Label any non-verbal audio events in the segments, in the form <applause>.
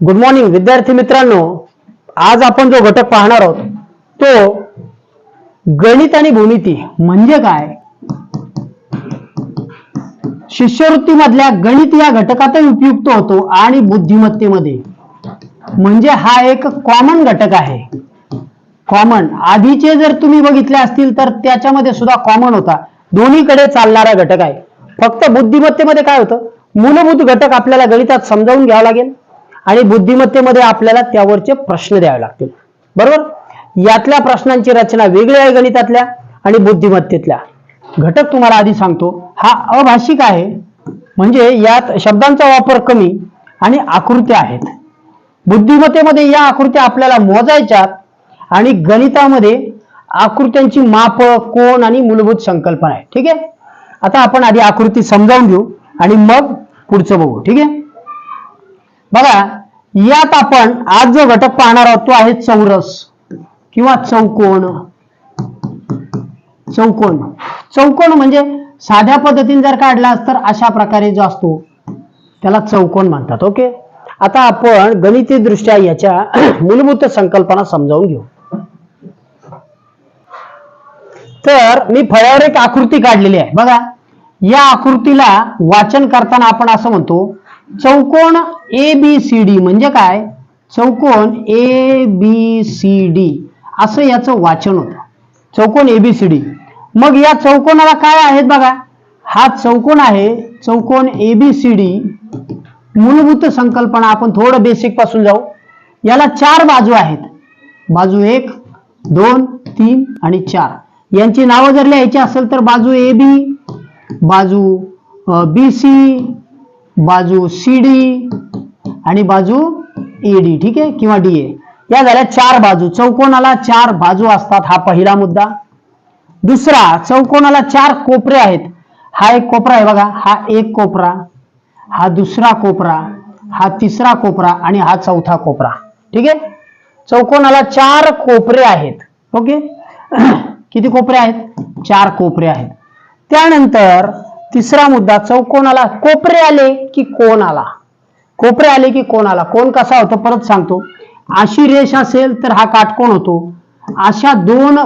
Good morning विद्यार्थी मित्रांनो. आज आपण जो घटक पाहणार आहोत तो गणित आणि भूमिती. म्हणजे काय? शिष्यवृत्तीमधल्या गणित या घटकातही उपयुक्त होतो आणि बुद्धिमत्तेमध्ये. म्हणजे हा एक कॉमन घटक आहे. कॉमन आधीचे जर तुम्ही बघितले असतील तर त्याच्यामध्ये सुद्धा कॉमन होता. दोन्हीकडे चालणारा घटक आहे. फक्त बुद्धिमत्तेमध्ये काय होतं? मूलभूत घटक आपल्याला गणितात समजावून घ्यावा लागेल. आणि बुद्धिमत्तेमध्ये आपल्याला त्यावरचे प्रश्न द्यावे लागतील. बरोबर? यातल्या प्रश्नांची रचना वेगळी आहे गणितातल्या आणि बुद्धिमत्तेतल्या. घटक तुम्हाला आधी सांगतो. हा अभाषिक आहे. म्हणजे यात शब्दांचा वापर कमी आणि आकृत्या आहेत. बुद्धिमत्तेमध्ये या आकृत्या आपल्याला मोजायच्यात आणि गणितामध्ये आकृत्यांची माप कोण आणि मूलभूत संकल्पना आहे ठीक आहे? आता आपण आधी आकृती समजावून घेऊ आणि मग पुढचं बघू. ठीक आहे? बघा यात आपण आज जो घटक पाहणार आहोत तो आहे चौरस किंवा चौकोन. चौकोन. चौकोन म्हणजे साध्या पद्धतीने जर काढला तर अशा प्रकारे जो असतो त्याला चौकोन म्हणतात. ओके? आता आपण गणिती दृष्ट्या याच्या <clears throat> मूलभूत संकल्पना समजावून घेऊ. तर मी फळ्यावर एक आकृती काढलेली आहे. बघा या आकृतीला वाचन करताना आपण असं म्हणतो चौकोन ए बी सी डी म्हणजे काय? चौकोन ए बी सी डी असं याचं वाचन होतं. चौकोन ए बी सी डी मग या चौकोनाला काय आहेत बघा? हा चौकोन आहे चौकोन ए बी सी डी मूलभूत संकल्पना आपण थोडं बेसिकपासून जाऊ. याला चार बाजू आहेत. बाजू एक दोन तीन आणि चार. यांची नावं जर लिहायची असेल तर बाजू ए बी बाजू बी सी बाजू सी डी आणि बाजू ईडी डी ठीक आहे? किंवा डी ए या झाल्या चार बाजू. चौकोनाला चार बाजू असतात हा पहिला मुद्दा. दुसरा चौकोनाला चार कोपरे आहेत. हा एक कोपरा आहे बघा. हा एक कोपरा हा दुसरा कोपरा हा तिसरा कोपरा आणि हा चौथा कोपरा. ठीक आहे? चौकोनाला चार कोपरे आहेत. ओके? <clears throat> किती कोपरे आहेत? चार कोपरे आहेत. त्यानंतर तिसरा मुद्दा चौकोनाला कोपरे आले की कोण आला कोपरे आले की कोण आला कोण कसा होतो? परत सांगतो. अशी रेष असेल तर हा काटकोण होतो. अशा दोन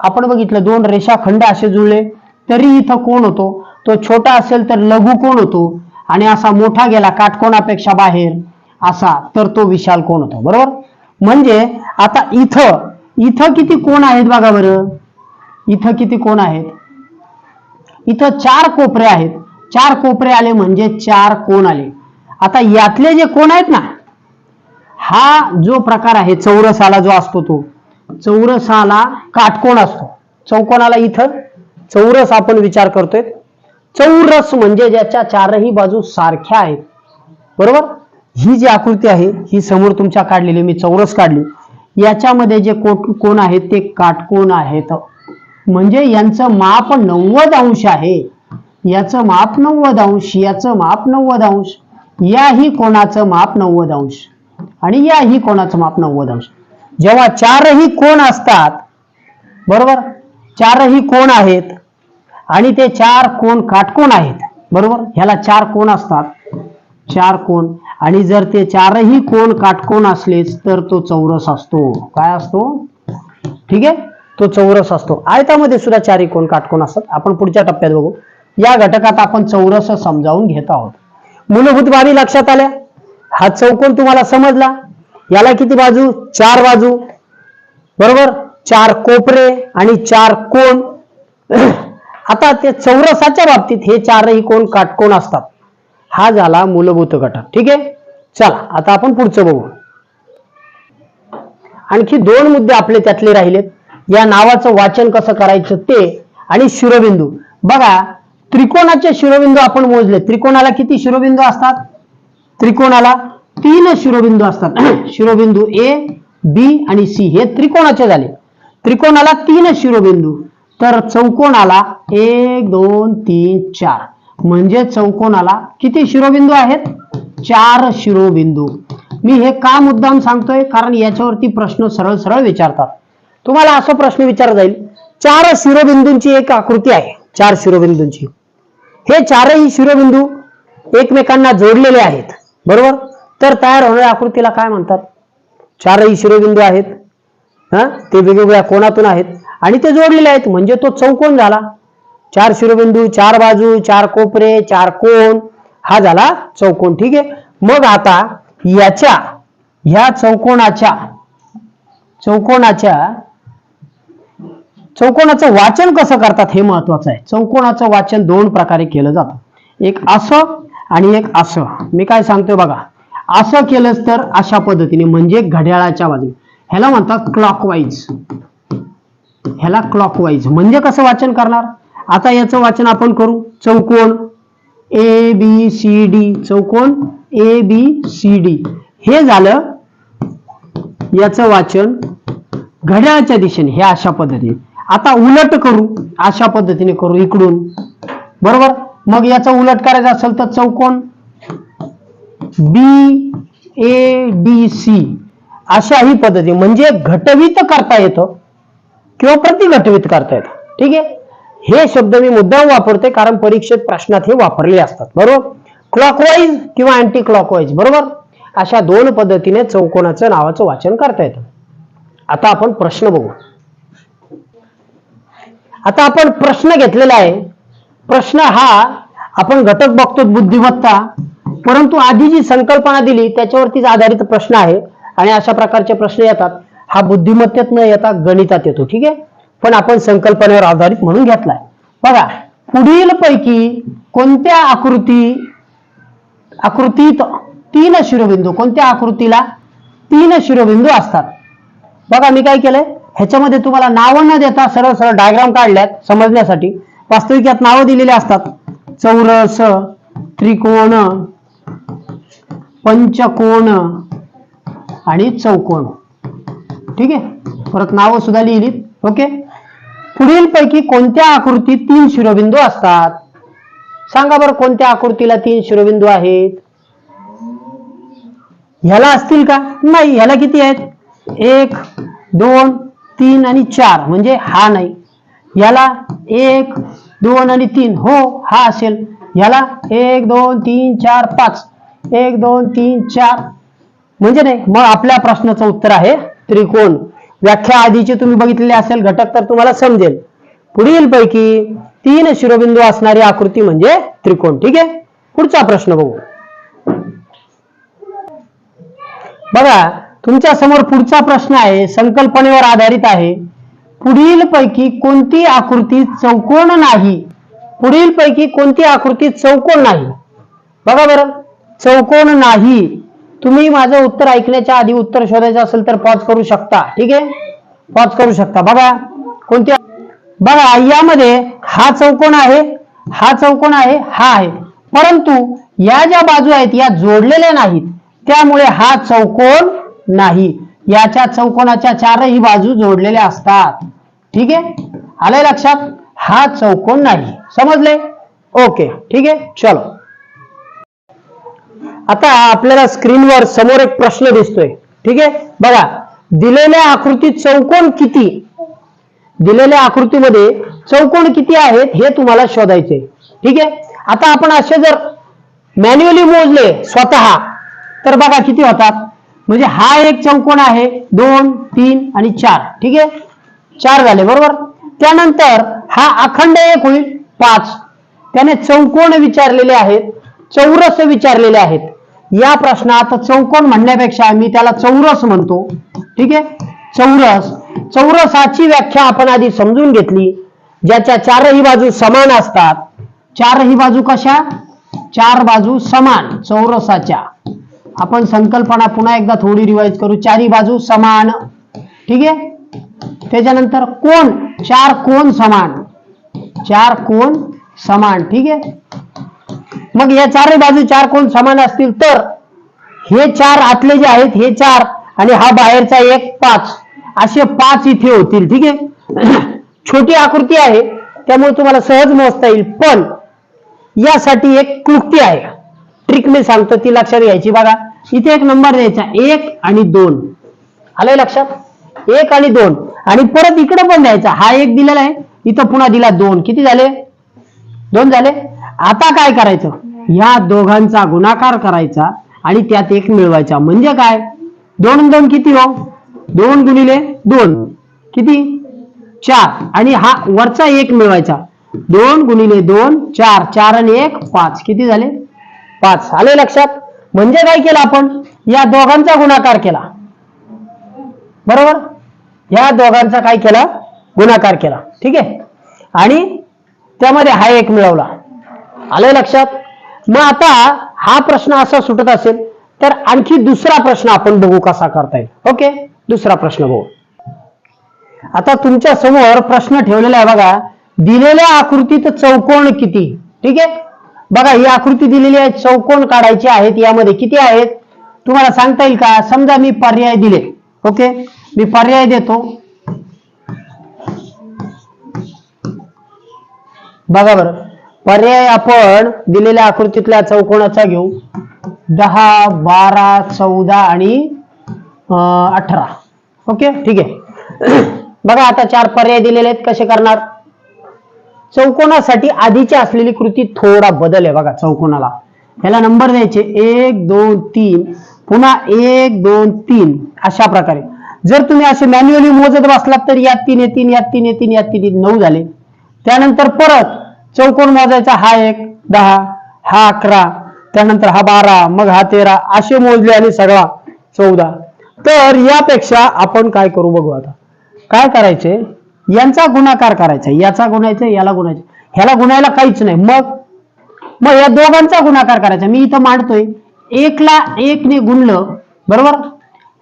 आपण बघितलं दोन रेषाखंड असे जुळले तरी इथं कोण होतो? तो छोटा असेल तर लघु कोण होतो? आणि असा मोठा गेला काटकोणापेक्षा बाहेर असा तर तो विशाल कोण होतो? बरोबर? म्हणजे आता इथं इथं किती कोण आहेत बघा बरं? इथं किती कोण आहेत? इथं चार कोपरे आहेत. चार कोपरे आले म्हणजे चार कोण आले? आता यातले जे कोण आहेत ना हा जो प्रकार आहे चौरसाला जो असतो तो. चौरसाला काटकोण असतो. चौकोनाला इथं चौरस आपण विचार करतोय. चौरस म्हणजे ज्याच्या चारही बाजू सारख्या आहेत. बरोबर? ही जी आकृती आहे ही समोर तुमच्या काढलेली मी चौरस काढली. याच्यामध्ये जे कोट कोण आहेत ते काटकोण आहेत. म्हणजे यांचं माप नव्वद अंश आहे. याचं माप नव्वद अंश याचं माप नव्वद अंश याही कोणाचं माप नव्वद अंश आणि याही कोणाचं माप नव्वद अंश. जेव्हा चारही कोण असतात बरोबर? चारही कोण आहेत आणि ते चार कोण काटकोण आहेत बरोबर? ह्याला चार कोण असतात? चार कोण. आणि जर ते चारही कोण काटकोण असलेच तर तो चौरस असतो. काय असतो? ठीक आहे? तो चौरस असतो. आयतामध्ये सुद्धा चारही कोण काटकोण असतात. आपण पुढच्या टप्प्यात बघू. या घटकात आपण चौरस समजावून घेत आहोत. मूलभूत बाबी लक्षात आल्या? हा चौकोन तुम्हाला समजला? याला किती बाजू? चार बाजू. बरोबर? चार कोपरे आणि चार कोण <clears throat> आता ते चौरसाच्या बाबतीत हे चारही कोण काटकोण असतात. हा झाला मूलभूत घटक. ठीक आहे? चला आता आपण पुढचं बघू. आणखी दोन मुद्दे आपले त्यातले राहिलेत. या नावाचं वाचन कसं करायचं ते आणि शिरोबिंदू. बघा त्रिकोणाचे शिरोबिंदू आपण मोजले. त्रिकोणाला किती शिरोबिंदू असतात? त्रिकोणाला तीन शिरोबिंदू असतात. <clears throat> शिरोबिंदू ए बी आणि सी हे त्रिकोणाचे झाले. त्रिकोणाला तीन शिरोबिंदू. तर चौकोनाला एक दोन तीन चार. म्हणजे चौकोनाला किती शिरोबिंदू आहेत? चार शिरोबिंदू. मी हे का मुद्दाम सांगतोय? कारण याच्यावरती प्रश्न सरळ सरळ विचारतात. तुम्हाला असा प्रश्न विचारला जाईल. चार शिरोबिंदूंची एक आकृती आहे. चार शिरोबिंदूंची. हे चारही शिरोबिंदू एकमेकांना जोडलेले आहेत. बरोबर? तर तयार होणाऱ्या आकृतीला काय म्हणतात? चारही शिरोबिंदू आहेत. हा? ते वेगवेगळ्या कोणातून आहेत. आणि ते जोडलेले आहेत. म्हणजे तो चौकोन झाला. चार शिरोबिंदू चार बाजू चार कोपरे चार कोण हा झाला चौकोन. ठीक आहे? मग आता याच्या ह्या चौकोनाच्या चौकोनाच्या चौकोनाचं वाचन कसं करतात हे महत्वाचं आहे. चौकोनाचं वाचन दोन प्रकारे केलं जातं. एक असं आणि एक असं. मी काय सांगतोय बघा. असं केलंच तर अशा पद्धतीने म्हणजे घड्याळाच्या बाजूने. ह्याला म्हणतात क्लॉकवाईज ह्याला क्लॉकवाईज म्हणजे कसं वाचन करणार? आता याचं वाचन आपण करू. चौकोन ए बी सी डी चौकोन ए बी सी डी हे झालं याचं वाचन घड्याळाच्या दिशेने हे अशा पद्धतीने. आता उलट करू अशा पद्धतीने करू इकडून. बरोबर? मग याचा उलट करायचा असेल तर चौकोन बी ए डी सी अशाही पद्धती म्हणजे घटवित करता येतं किंवा प्रतिघटवित करता येतं. ठीक आहे? हे शब्द मी मुद्दाम वापरते कारण परीक्षेत प्रश्नात हे वापरले असतात. बरोबर? क्लॉकवाईज किंवा अँटी क्लॉकवाईज बरोबर? अशा दोन पद्धतीने चौकोनाचं नावाचं वाचन करता येतं. आता आपण प्रश्न बघू. आता आपण प्रश्न घेतलेला आहे. प्रश्न हा आपण घटक बघतो बुद्धिमत्ता परंतु आधी जी संकल्पना दिली त्याच्यावरतीच आधारित प्रश्न आहे. आणि अशा प्रकारचे प्रश्न येतात. हा बुद्धिमत्तेत न येता गणितात येतो ठीक आहे? पण आपण संकल्पनेवर आधारित म्हणून घेतलाय. बघा पुढील पैकी कोणत्या आकृती आकृतीत तीन शिरोबिंदू कोणत्या आकृतीला तीन शिरोबिंदू असतात? बघा मी काय केलंय? ह्याच्यामध्ये तुम्हाला नावं न देता सरळ सरळ डायग्राम काढल्यात समजण्यासाठी. वास्तविक यात नावं दिलेली असतात. चौरस त्रिकोण पंचकोण आणि चौकोन ठीक आहे? परत नावं सुद्धा लिहिलीत. ओके? पुढील पैकी कोणत्या आकृतीत तीन शिरोबिंदू असतात? सांगा बरं कोणत्या आकृतीला तीन शिरोबिंदू आहेत? ह्याला असतील का? नाही ह्याला किती आहेत? एक दोन तीन आणि चार म्हणजे हा नाही. याला एक दोन आणि तीन हो हा असेल. ह्याला एक दोन तीन चार पाच. एक दोन तीन चार. म्हणजे नाही मग आपल्या प्रश्नाचं उत्तर आहे त्रिकोण. व्याख्या आधीचे तुम्ही बघितलेले असेल घटक तर तुम्हाला समजेल. पुढील पैकी तीन शिरोबिंदू असणारी आकृती म्हणजे त्रिकोण. ठीक आहे? पुढचा प्रश्न बघू. बघा तुमच्यासमोर पुढचा प्रश्न आहे संकल्पनेवर आधारित आहे. पुढील पैकी कोणती आकृती चौकोन नाही? पुढील पैकी कोणती आकृती चौकोन नाही? बघा बरं. चौकोन नाही. तुम्ही माझं उत्तर ऐकण्याच्या आधी उत्तर शोधायचं असेल तर पॉज करू शकता. ठीक आहे? पॉज करू शकता. बघा. कोणत्या बघा यामध्ये हा चौकोन आहे हा चौकोन आहे हा आहे. परंतु या ज्या बाजू आहेत या जोडलेल्या नाहीत. त्यामुळे हा चौकोन नाही. याच्या चौकोनाच्या चारही बाजू जोडलेल्या असतात. ठीक आहे? आलंय लक्षात? हा चौकोन नाही. समजले? ओके. ठीक आहे? चलो. आता आपल्याला स्क्रीनवर समोर एक प्रश्न दिसतोय. ठीक आहे? बघा. दिलेल्या आकृतीत चौकोन किती? दिलेल्या आकृतीमध्ये चौकोन किती आहेत हे तुम्हाला शोधायचे ठीक आहे? आता आपण असे जर मॅन्युअली मोजले स्वतः तर बघा किती होतात? म्हणजे हा एक चौकोन आहे. दोन तीन आणि चार. ठीक आहे? चार झाले बरोबर? त्यानंतर हा अखंड एक होईल पाच. त्याने चौकोन विचारलेले आहेत चौरस विचारलेले आहेत. या प्रश्नात चौकोन म्हणण्यापेक्षा मी त्याला चौरस म्हणतो. ठीक आहे? चौरस. चौरसाची व्याख्या आपण आधी समजून घेतली. ज्याच्या चारही बाजू समान असतात. चारही बाजू कशा? चार बाजू समान चौरसाच्या. आपण संकल्पना पुन्हा एकदा थोडी रिवाइज करू. चारही बाजू समान. ठीक आहे? त्याच्यानंतर कोण? चार कोण समान? चार कोण समान. ठीक आहे? मग या चारही बाजू चार कोण समान असतील तर हे चार आतले जे आहेत हे चार आणि हा बाहेरचा एक पाच. असे पाच इथे होतील. ठीक आहे? <clears throat> छोटी आकृती आहे. त्यामुळे तुम्हाला सहज मोजता येईल. पण यासाठी एक क्लुप्ती आहे. ट्रिक मी सांगतो ती लक्षात घ्यायची बघा. इथे एक नंबर द्यायचा. एक आणि दोन. आलंय लक्षात? एक आणि दोन. आणि परत इकडे पण द्यायचा. हा एक दिलेला आहे. इथं पुन्हा दिला दोन. किती झाले? दोन झाले? आता काय करायचं? या दोघांचा गुणाकार करायचा आणि त्यात एक मिळवायचा. म्हणजे काय? दोन दोन किती हो? दोन गुणिले दोन. किती? चार. आणि हा वरचा एक मिळवायचा. दोन गुणिले दोन चार. चार आणि एक पाच. किती झाले? पाच. आले लक्षात? म्हणजे काय केलं आपण? या दोघांचा गुणाकार केला. बरोबर? या दोघांचा काय केला? गुणाकार केला. ठीक आहे? आणि त्यामध्ये हा एक मिळवला. आलं लक्षात? मग आता हा प्रश्न असा सुटत असेल तर आणखी दुसरा प्रश्न आपण बघू कसा करता येईल. ओके? दुसरा प्रश्न बघू. आता तुमच्यासमोर प्रश्न ठेवलेला आहे बघा दिलेल्या आकृतीत चौकोन किती? ठीक आहे? बघा ही आकृती दिलेली आहे चौकोन काढायचे आहेत यामध्ये किती आहेत? तुम्हाला सांगता येईल का? समजा मी पर्याय दिले ओके? मी पर्याय देतो. बघा बरं पर्याय आपण दिलेल्या आकृतीतल्या चौकोनाचा घेऊ. दहा बारा चौदा आणि अठरा. ओके? ठीक आहे. <clears throat> बघा आता चार पर्याय दिलेले आहेत कसे करणार? चौकोनासाठी आधीची असलेली कृती थोडा बदल आहे बघा चौकोनाला. ह्याला नंबर द्यायचे. एक दोन तीन. पुन्हा एक दोन तीन. अशा प्रकारे. जर तुम्ही असे मॅन्युअली मोजत बसलात तर यात तीन येतील यात तीन येतील यात तीन नऊ झाले. त्यानंतर परत चौकोन मोजायचा. हा एक दहा हा अकरा. त्यानंतर हा बारा मग हा तेरा. असे मोजले आणि सगळा चौदा. तर यापेक्षा आपण काय करू बघू आता. काय करायचे? यांचा गुणाकार करायचा याचा गुणायचा याला गुणायचं ह्याला गुणायला काहीच नाही. मग? मग या दोघांचा गुणाकार करायचा. मी इथं मांडतोय. एकला एकने गुणलं बरोबर?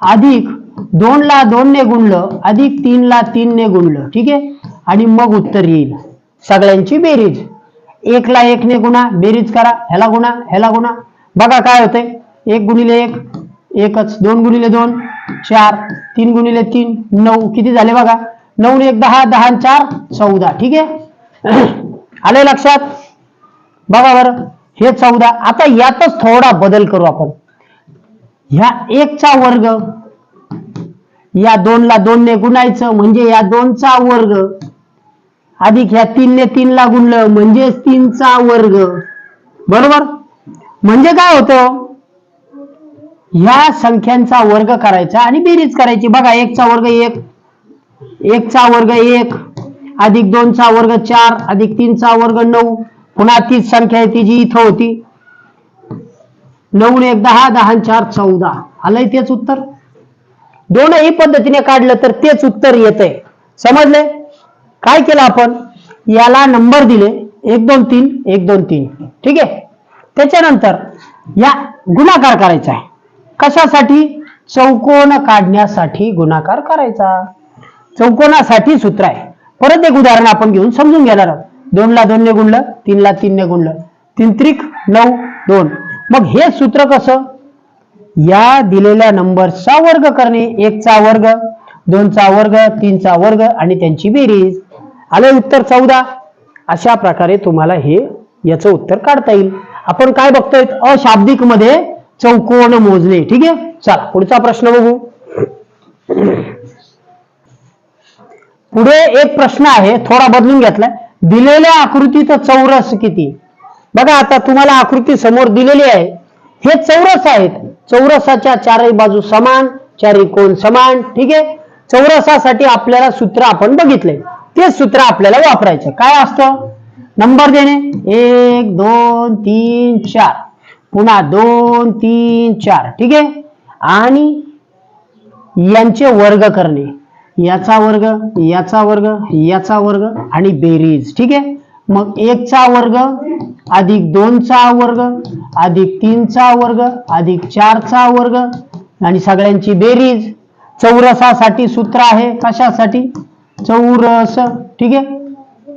अधिक दोनला दोनने गुणलं अधिक तीनला तीनने गुणलं. ठीक आहे? आणि मग उत्तर येईल. सगळ्यांची बेरीज. एकला एकने गुणा बेरीज करा. ह्याला गुणा ह्याला गुणा. बघा काय होतंय. एक गुणिले एक एकच. दोन गुणिले दोन चार. तीन गुणिले तीन नऊ. किती झाले बघा? नऊ एक दहा दहा चार चौदा. ठीक आहे? आले लक्षात? बघा बरं. हे चौदा. आता यातच थोडा बदल करू आपण. ह्या एकचा वर्ग या दोनला दोनने गुणायचं म्हणजे या दोनचा वर्ग. अधिक ह्या तीनने तीनला गुणलं म्हणजे तीनचा वर्ग. बरोबर? म्हणजे काय होतं? ह्या संख्यांचा वर्ग करायचा आणि बेरीज करायची. बघा एकचा वर्ग एक एकचा वर्ग एक अधिक दोन चा वर्ग चार अधिक तीनचा वर्ग नऊ पुन्हा तीच संख्या आहे ती जी इथं होती. नऊ एक दहा दहा चार चौदा. आलंय तेच उत्तर? दोनही पद्धतीने काढलं तर तेच उत्तर येतंय. समजले काय केलं आपण? याला नंबर दिले. एक दोन तीन एक दोन तीन. ठीक आहे? त्याच्यानंतर या गुणाकार करायचा आहे. कशासाठी? चौकोन काढण्यासाठी गुणाकार करायचा. चौकोनासाठी सूत्र आहे. परत एक उदाहरण आपण घेऊन समजून घेणार आहोत. दोनला दोनने गुणलं तीनला तीनने गुणलं. तीन त्रिक नऊ दोन. मग हे सूत्र कसं? या दिलेल्या नंबरचा वर्ग करणे एकचा वर्ग दोनचा वर्ग तीनचा वर्ग आणि त्यांची बेरीज. आले उत्तर चौदा? अशा प्रकारे तुम्हाला हे याचं उत्तर काढता येईल. आपण काय बघतोय? अशाब्दिकमध्ये चौकोन मोजणे. ठीक आहे? चला पुढचा प्रश्न बघू. पुढे एक प्रश्न आहे थोडा बदलून घेतलाय. दिलेल्या आकृतीचं चौरस किती? बघा आता तुम्हाला आकृती समोर दिलेली आहे. हे चौरस आहेत. चौरसाच्या चारही बाजू समान चारही कोण समान ठीक आहे? चौरसासाठी आपल्याला सूत्र आपण बघितले ते सूत्र आपल्याला वापरायचं. काय असतं? नंबर देणे. एक दोन तीन चार. पुन्हा दोन तीन चार. ठीक आहे? आणि यांचे वर्ग करणे. याचा वर्ग याचा वर्ग याचा वर्ग आणि बेरीज. ठीक आहे? मग एकचा वर्ग अधिक दोनचा वर्ग अधिक तीनचा वर्ग अधिक चारचा वर्ग आणि सगळ्यांची बेरीज. चौरसासाठी सूत्र आहे. कशासाठी? चौरस. ठीक आहे?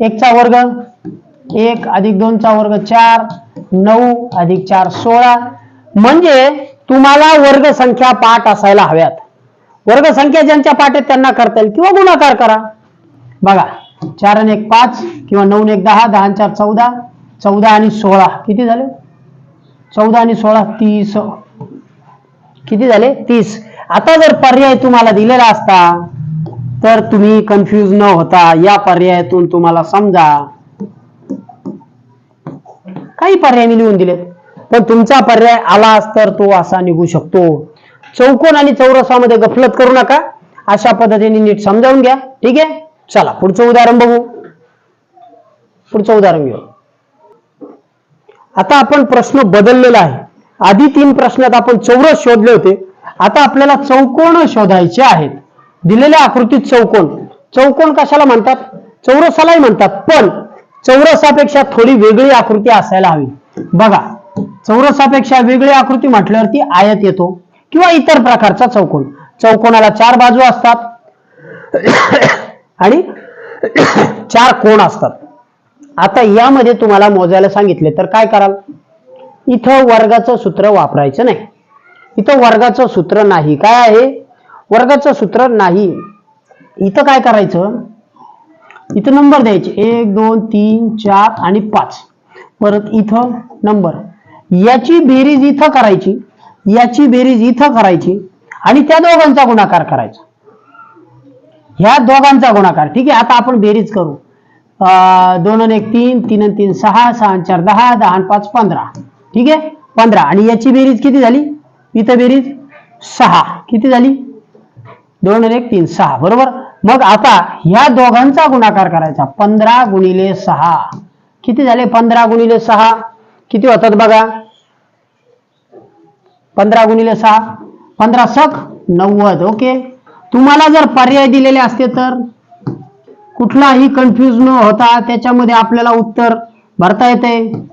एकचा वर्ग एक अधिक दोनचा वर्ग चार नऊ अधिक चार सोळा. म्हणजे तुम्हाला वर्ग संख्या पाठ असायला हव्यात. वर्ग संख्या ज्यांच्या पाठेत त्यांना करता येईल किंवा गुणाकार करा. बघा चार आणि एक पाच किंवा नऊ एक दहा दहा चार चौदा चौदा आणि सोळा. किती झाले? चौदा आणि सोळा तीस. किती झाले? तीस. आता जर पर्याय तुम्हाला दिलेला असता तर तुम्ही कन्फ्यूज न होता या पर्यायातून तुम्हाला समजा काही पर्याय मी लिहून दिलेत. पण तुमचा पर्याय आलाच तर तो असा निघू शकतो. चौकोन आणि चौरसामध्ये गफलत करू नका. अशा पद्धतीने नीट समजावून घ्या. ठीक आहे? चला पुढचं उदाहरण बघू. पुढचं उदाहरण घेऊ. आता आपण प्रश्न बदललेला आहे. आधी तीन प्रश्नात आपण चौरस शोधले होते. आता आपल्याला चौकोन शोधायचे आहेत. दिलेल्या आकृतीत चौकोन. चौकोन कशाला म्हणतात? चौरसालाही म्हणतात. पण चौरसापेक्षा थोडी वेगळी आकृती असायला हवी. बघा चौरसापेक्षा वेगळी आकृती म्हटल्यावरती आयत येतो. किंवा इतर प्रकारचा चौकोन. चौकोनाला चार बाजू असतात. आणि चार कोण असतात. आता यामध्ये तुम्हाला मोजायला सांगितले तर काय कराल? इथं वर्गाचं सूत्र वापरायचं नाही. इथं वर्गाचं सूत्र नाही. काय आहे? वर्गाचं सूत्र नाही. इथं काय करायचं? इथं नंबर द्यायचे. एक दोन तीन चार आणि पाच. परत इथं नंबर. याची बेरीज इथं करायची. याची बेरीज इथं करायची आणि त्या दोघांचा गुणाकार करायचा. ह्या दोघांचा गुणाकार. ठीक आहे आता आपण बेरीज करू. अं, दोन आणि एक तीन तीन आणि तीन सहा सहा आणि चार दहा दहा आणि पाच पंधरा. ठीक आहे पंधरा. आणि याची बेरीज किती झाली? इथं बेरीज सहा. किती झाली? दोन आणि एक तीन सहा. बरोबर? मग आता ह्या दोघांचा गुणाकार करायचा. पंधरा गुणिले सहा. किती झाले? पंधरा गुणिले सहा. किती होतात बघा? पंधरा गुणिले सहा. पंधरा सख नव्वद. ओके? तुम्हाला जर पर्याय दिलेले असते तर? कुठलाही कन्फ्यूज न होता त्याच्यामध्ये आपल्याला उत्तर भरता येते.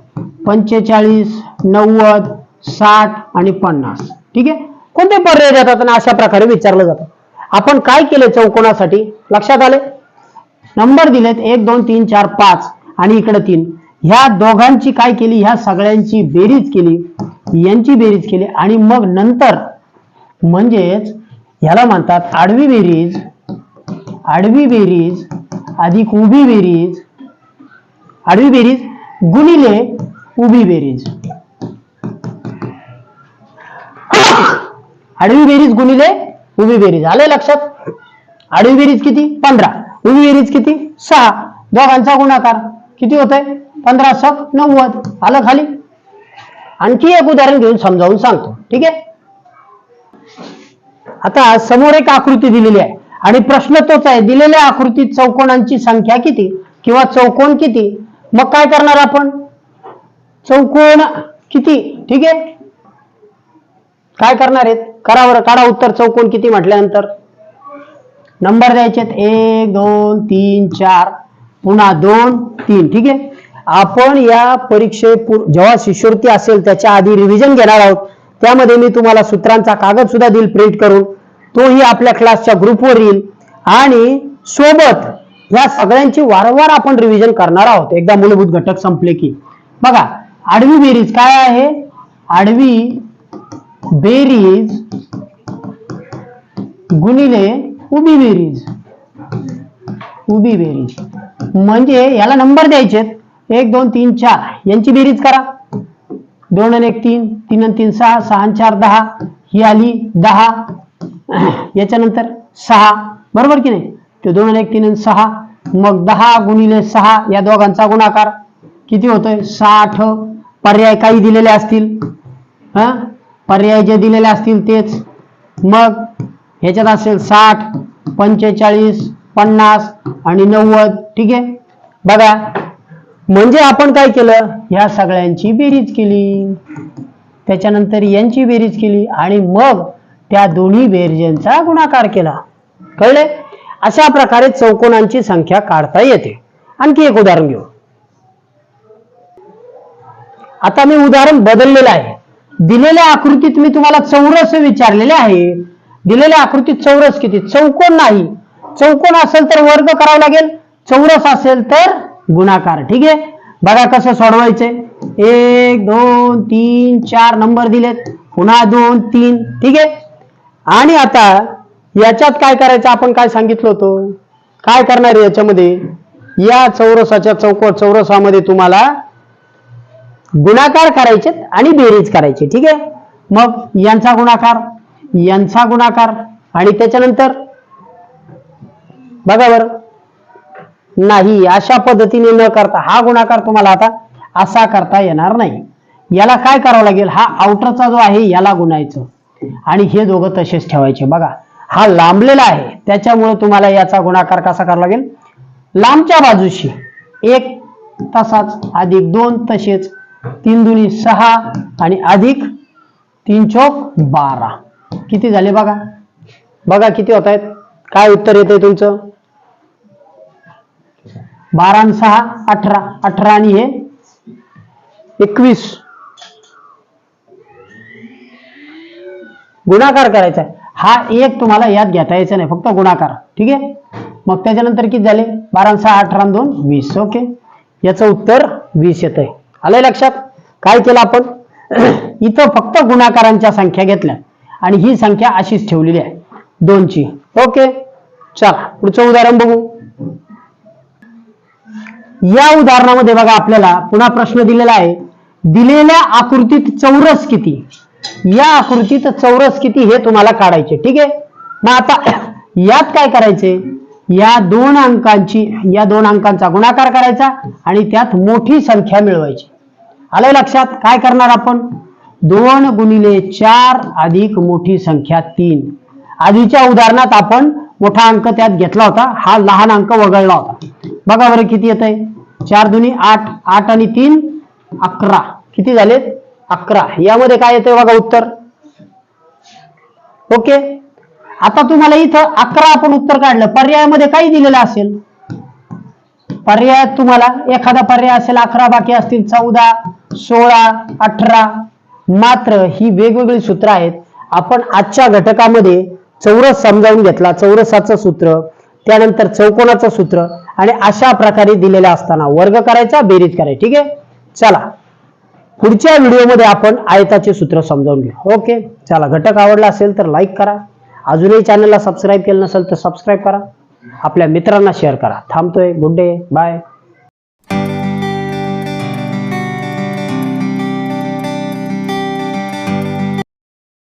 पंचेचाळीस नव्वद साठ आणि पन्नास. ठीक आहे? कोणते पर्याय देतात आणि अशा प्रकारे विचारलं जातं? आपण काय केले चौकोनासाठी? लक्षात आले? नंबर दिलेत एक दोन तीन चार पाच आणि इकडे तीन. ह्या दोघांची काय केली? ह्या सगळ्यांची बेरीज केली. यांची बेरीज केली. आणि मग नंतर म्हणजेच ह्याला म्हणतात आडवी बेरीज आडवी बेरीज अधिक उभी बेरीज. आडवी बेरीज गुणिले उभी बेरीज. आडवी बेरीज गुणिले उभी बेरीज. आले लक्षात? आडवी बेरीज किती? पंधरा. उभी बेरीज किती? सहा. दोघांचा गुणाकार किती होतंय? पंधराशे नव्वद. आलं खाली? आणखी एक उदाहरण घेऊन समजावून सांगतो. ठीक आहे? आता समोर एक आकृती दिलेली आहे. आणि प्रश्न तोच आहे दिलेल्या आकृतीत चौकोनांची संख्या किती किंवा चौकोन किती? मग काय करणार आपण? चौकोन किती? ठीक आहे? काय करणार आहेत? करावर काढा उत्तर चौकोन किती म्हटल्यानंतर. नंबर द्यायचे एक दोन तीन चार. पुन्हा दोन तीन. ठीक आहे? आपण या परीक्षे जेव्हा शिष्यवृत्ती असेल त्याच्या आधी रिव्हिजन घेणार आहोत. त्यामध्ये मी तुम्हाला सूत्रांचा कागद सुद्धा देईल प्रिंट करून. तोही आपल्या क्लासच्या ग्रुपवर येईल. आणि सोबत या सगळ्यांची वारंवार आपण रिव्हिजन करणार आहोत. एकदा मूलभूत घटक संपले की. बघा आडवी बेरीज काय आहे? आडवी बेरीज गुणिले उभी बेरीज. उभी बेरीज. म्हणजे याला नंबर द्यायचे एक दोन तीन चार. यांची बेरीज करा. दोन आणि एक तीन. तीन आणि तीन सहा. सहा आणि चार दहा. ही आली दहा. याच्यानंतर सहा. बरोबर की नाही? तो दोन आणि एक तीन आणि सहा. मग दहा गुणिले सहा. या दोघांचा गुणाकार किती होतोय? साठ. पर्याय काही दिलेले असतील? हा? पर्याय जे दिलेले असतील तेच. मग ह्याच्यात असेल साठ पंचेचाळीस पन्नास आणि नव्वद. ठीक आहे? बघा. म्हणजे आपण काय केलं? ह्या सगळ्यांची बेरीज केली. त्याच्यानंतर यांची बेरीज केली आणि मग त्या दोन्ही बेरजेंचा गुणाकार केला. कळले? अशा प्रकारे चौकोनांची संख्या काढता येते. आणखी एक उदाहरण घेऊ. आता मी उदाहरण बदललेलं आहे. दिलेल्या आकृतीत मी तुम्हाला चौरस विचारलेले आहे. दिलेल्या आकृतीत चौरस किती? चौकोन नाही. चौकोन असेल तर वर्ग करावा लागेल. चौरस असेल तर गुणाकार. ठीक आहे? बघा कसं सोडवायचे एक दोन तीन चार नंबर दिलेत. पुन्हा दोन तीन. ठीक आहे? आणि आता याच्यात काय करायचं? आपण काय सांगितलं होतं? काय करणार आहे याच्यामध्ये? या चौरसाच्या चौको चौरसामध्ये तुम्हाला गुणाकार करायचे आणि बेरीज करायची. ठीक आहे? मग यांचा गुणाकार यांचा गुणाकार आणि त्याच्यानंतर बघा बरं. नाही अशा पद्धतीने न करता हा गुणाकार तुम्हाला आता असा करता येणार नाही. याला काय करावं लागेल? हा आउटरचा जो आहे याला गुणायचं. आणि हे दोघं तसेच ठेवायचे. बघा हा लांबलेला आहे. त्याच्यामुळे तुम्हाला याचा गुणाकार कसा करावा लागेल? लांबच्या बाजूशी एक तसाच अधिक दोन तसेच तीन दुनी सहा आणि अधिक तीन चौक बारा. किती झाले बघा? बघा किती होत आहेत काय उत्तर येते तुमचं? बारा आणि सहा अठरा अठरा आणि हे एकवीस. गुणाकार करायचा. हा एक तुम्हाला यात घेता यायचा नाही फक्त गुणाकार. ठीक आहे? मग त्याच्यानंतर किती झाले? बारा सहा अठरा दोन वीस. ओके. याचं उत्तर वीस येत आहे आलंय लक्षात? काय केलं आपण? <clears throat> इथं फक्त गुणाकारांच्या संख्या घेतल्या आणि ही संख्या अशीच ठेवलेली आहे. दोनची. ओके? चला पुढचं उदाहरण बघू. या उदाहरणामध्ये बघा आपल्याला पुन्हा प्रश्न दिलेला आहे. दिलेल्या आकृतीत चौरस किती? या आकृतीत चौरस किती हे तुम्हाला काढायचे ठीक आहे? मग आता <coughs> यात काय करायचे? या दोन अंकांची या दोन अंकांचा गुणाकार करायचा आणि त्यात मोठी संख्या मिळवायची. आलंय लक्षात? काय करणार आपण? दोन गुणिले चार अधिक मोठी संख्या तीन. आधीच्या उदाहरणात आपण मोठा अंक त्यात घेतला होता. हा लहान अंक वगळला होता. बघा बरं किती येत आहे चार दुनी आठ आठ आणि तीन अकरा. किती झालेत? अकरा. यामध्ये काय येतंय बघा उत्तर? ओके. आता तुम्हाला इथं अकरा आपण उत्तर काढलं. पर्यायामध्ये काही दिलेलं असेल. पर्यायात तुम्हाला एखादा पर्याय असेल अकरा बाकी असतील चौदा सोळा अठरा. मात्र ही वेगवेगळी सूत्र आहेत. आपण आजच्या घटकामध्ये चौरस समजावून घेतला. चौरसाचं सूत्र त्यानंतर चौकोनाचं सूत्र आणि अशा प्रकारे दिलेलं असताना वर्ग करायचा बेरीज करायची. ठीक आहे? चला. पुढच्या व्हिडिओमध्ये आपण आयताचे सूत्र समजावून घेऊ. ओके? चला घटक आवडला असेल तर लाईक करा. अजूनही चॅनलला सबस्क्राईब केलं नसेल तर सबस्क्राईब करा. आपल्या मित्रांना शेअर करा. थांबतोय. Good day bye